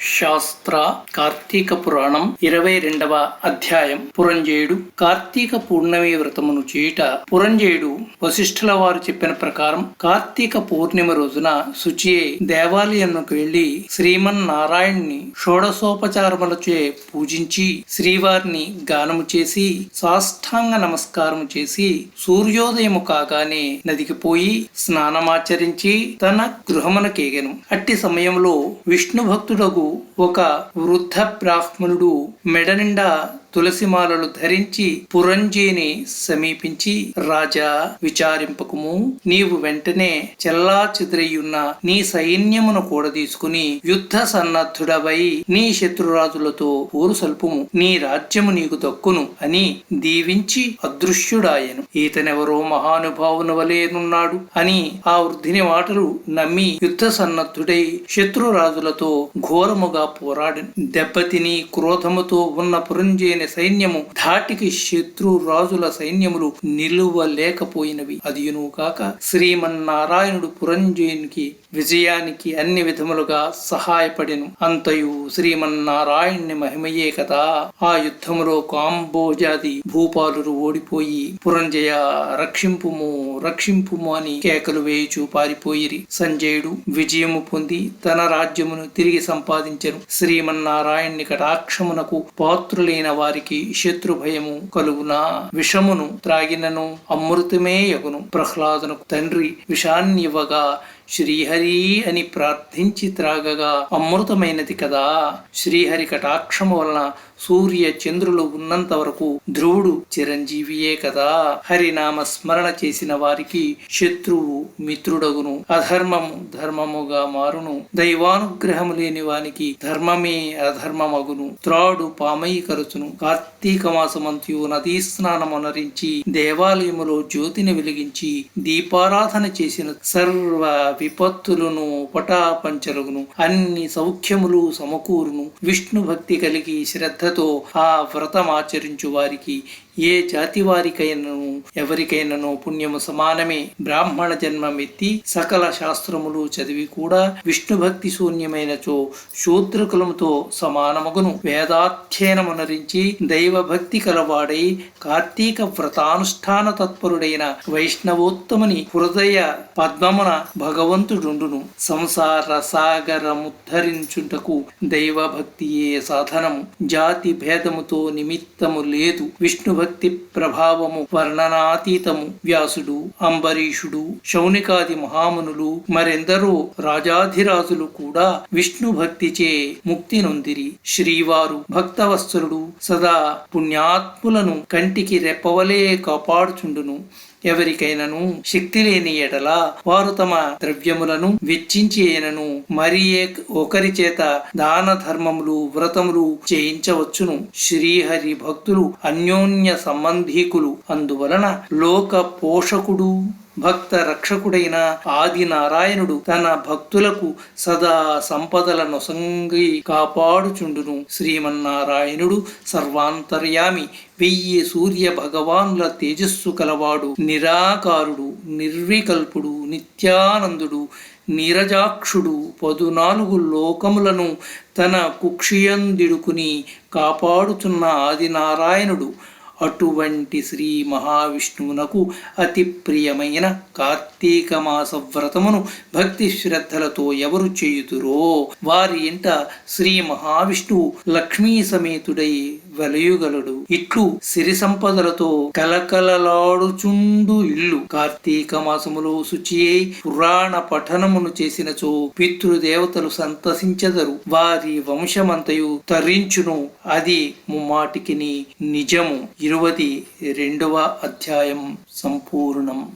శాస్త్ర కార్తీక పురాణం ఇరవై రెండవ అధ్యాయం పురంజేయుడు. కార్తీక పూర్ణమి వ్రతమును చేయుట పురంజేయుడు వశిష్ఠుల వారు చెప్పిన ప్రకారం కార్తీక పూర్ణిమ రోజున శుచియే దేవాలయంలోకి వెళ్ళి శ్రీమన్నారాయణ్ణి షోడశోపచారములచే పూజించి శ్రీవారిని గానము చేసి సాష్టాంగ నమస్కారం చేసి సూర్యోదయము కాగానే నదికి పోయి స్నానమాచరించి తన గృహమునకేగెను. అట్టి సమయంలో విష్ణు భక్తుడగు ఒక వృద్ధ బ్రాహ్మణుడు మెడ నిండా తులసిమాలలు ధరించి పురంజీని సమీపించి రాజా విచారింపకము. నీవు వెంటనే చెల్లా చెదిరయ్యున్న నీ సైన్యమును కూడా తీసుకుని యుద్ధ సన్నద్ధుడవై నీ శత్రురాజులతో పోరు సల్పుము. నీ రాజ్యము నీకు దక్కును అని దీవించి అదృశ్యుడాయను. ఈతనెవరో మహానుభావుని వలేనున్నాడు అని ఆ వృద్ధిని మాటలు నమ్మి యుద్ధ సన్నద్ధుడై శత్రురాజులతో ఘోరముగా పోరాడను. దెబ్బతిని క్రోధముతో ఉన్న పురంజేని సైన్యము ధాటికి శత్రు రాజుల సైన్యములు నిలువలేకపోయినవి. అదియును కాక శ్రీమన్నారాయణుడు పురంజయునికి విజయానికి అన్ని విధములుగా సహాయపడెను. అంతయు శ్రీమన్నారాయణ్ణి మహిమయే కదా. ఆ యుద్ధములో కాంబోజాది భూపాలురు ఓడిపోయి పురంజయ రక్షింపుము రక్షింపుము అని కేకలు వేయుచు పారిపోయిరి. సంజయుడు విజయము పొంది తన రాజ్యమును తిరిగి సంపాదించెను. శ్రీమన్నారాయణ్ణి కటాక్షమునకు పాత్రులైన వారికి శత్రు భయము కలుగునా. విషమును త్రాగినను అమృతమే యగును. ప్రహ్లాదునకు తండ్రి విషాన్ని ఇవ్వగా శ్రీహరి అని ప్రార్థించి త్రాగగా అమృతమైనది కదా. శ్రీహరి కటాక్షము వలన సూర్య చంద్రులు ఉన్నంత వరకు ధ్రువుడు చిరంజీవియే కదా. హరినామ స్మరణ చేసిన వారికి శత్రువు మిత్రుడగును. అధర్మము ధర్మముగా మారును. దైవానుగ్రహము లేని వానికి ధర్మమే అధర్మమగును. త్రాడు పామై కరుచును కార్తీక మాసమంతయు నదీ స్నానమునరించి దేవాలయములో జ్యోతిని వెలిగించి దీపారాధన చేసిన సర్వ విపత్తులను పటాపంచలుగును అన్ని సౌఖ్యములు సమకూరును. విష్ణు భక్తి కలిగి శ్రద్ధతో ఆ వ్రతమాచరించు వారికి ఏ జాతి వారికైనను ఎవరికైనను పుణ్యము సమానమే. బ్రాహ్మణ జన్మమెత్తి సకల శాస్త్రములు చదివి కూడా విష్ణు భక్తి శూన్యమైనచో శూద్రకులముతో సమానమగును. వేదాధ్యయనమునరించి దైవ భక్తి కలవాడై కార్తీక వ్రతానుష్ఠాన తత్పరుడైన వైష్ణవోత్తముని హృదయ పద్మమున భగవంతుడుండును. సంసార సాగరముద్ధరించుటకు దైవభక్తియే సాధనం సాధనము. జాతి భేదముతో నిమిత్తము లేదు. విష్ణు భక్తి ప్రభావము వర్ణనాతీతము. వ్యాసుడు అంబరీషుడు శౌనికాది మహామునులు మరెందరో రాజాధిరాజులు కూడా విష్ణు భక్తిచే ముక్తి నొందిరి. శ్రీవారు భక్తవత్సలుడు సదా పుణ్యాత్ములను కంటికి రెప్పవలే కాపాడుచుండును. ఎవరికైనను శక్తి లేని ఎడల వారు తమ ద్రవ్యములను వెచ్చించి అయినను మరి ఒకరి చేత దాన ధర్మములు వ్రతములు చేయించవచ్చును. శ్రీహరి భక్తులు అన్యోన్య సంబంధీకులు. అందువలన లోక పోషకుడు. భక్త రక్షకుడైన ఆది నారాయణుడు తన భక్తులకు సదా సంపదలను సంగి కాపాడుచుండును. శ్రీమన్నారాయణుడు సర్వాంతర్యామి వెయ్యి సూర్య భగవానుల తేజస్సు కలవాడు నిరాకారుడు నిర్వికల్పుడు నిత్యానందుడు నీరజాక్షుడు పదునాలుగు లోకములను తన కుక్షియందిడుకుని కాపాడుచున్న ఆదినారాయణుడు అటువంటి శ్రీ మహావిష్ణువునకు అతి ప్రియమైన కార్తీక మాస వ్రతమును భక్తి శ్రద్ధలతో ఎవరు చేయుతురో? వారి ఇంట శ్రీ మహావిష్ణువు లక్ష్మీ సమేతుడై వెలయుగలడు. ఇట్లు సిరి సంపదలతో కలకలలాడుచుండు ఇల్లు. కార్తీక మాసములో శుచియై పురాణ పఠనమును చేసినచో పితృదేవతలు సంతసించెదరు. వారి వంశమంతయు తరించును. అది ముమ్మాటికిని నిజము. ఇరువది రెండవ అధ్యాయం సంపూర్ణం.